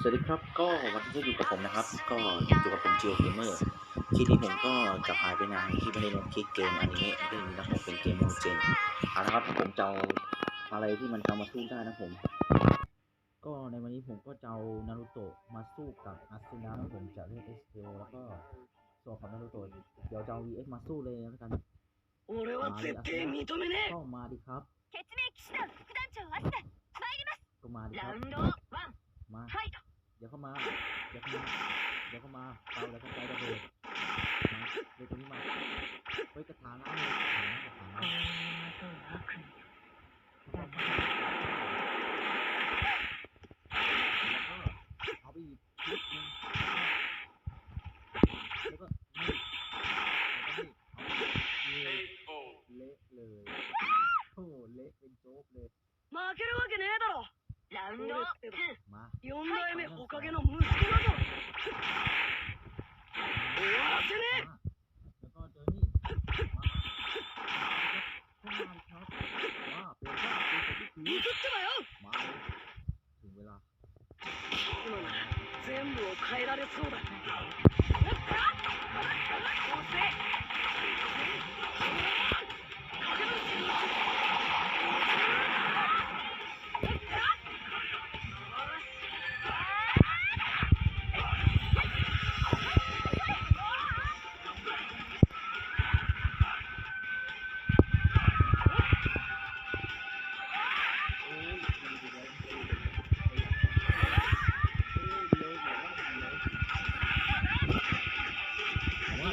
สวัสดีครับก็วันนี้จะอยู่กับผมนะครับ ก็อยู่กับผมเจียวเกมเมอร์ที่นี้ผมก็จะพาไปนานที่ไม่ได้ลงคลิปเกมอันนี้เรื่องนี้นะผมเป็นเกมโมจินเอาละครับผมจะเอาอะไรที่มันจะมาสู้ได้นะผม ก็ในวันนี้ผมก็จะเอานารูโตะมาสู้กับอาซินะผมจะเล่นกเอสเทลแล้วก็ส่วนของนารูโตะเดี๋ยวจะเอาวีเอสมาสู้เลยแล้วกันเข้ามาดีครับ มาเดี๋ยวเข้ามาเดี๋ยวเข้ามาเตาแล้วก็ใจระเบิดมาเลยตรงนี้มาเฮ้ยกระถางน้ำเลยกระถางน้ำกระถางน้ำเอาไปอีกชุดนึงแล้วก็นี่แล้วก็นี่เอาเละเละเลยโอ้เละเป็นโจ๊กเลยมาแค่ว่ากันเนี่ยตลอด ラウンド2、代目おかげの息子だぞ。終わらせねえ譲ってばよ。今なら全部を変えられそうだ。押せ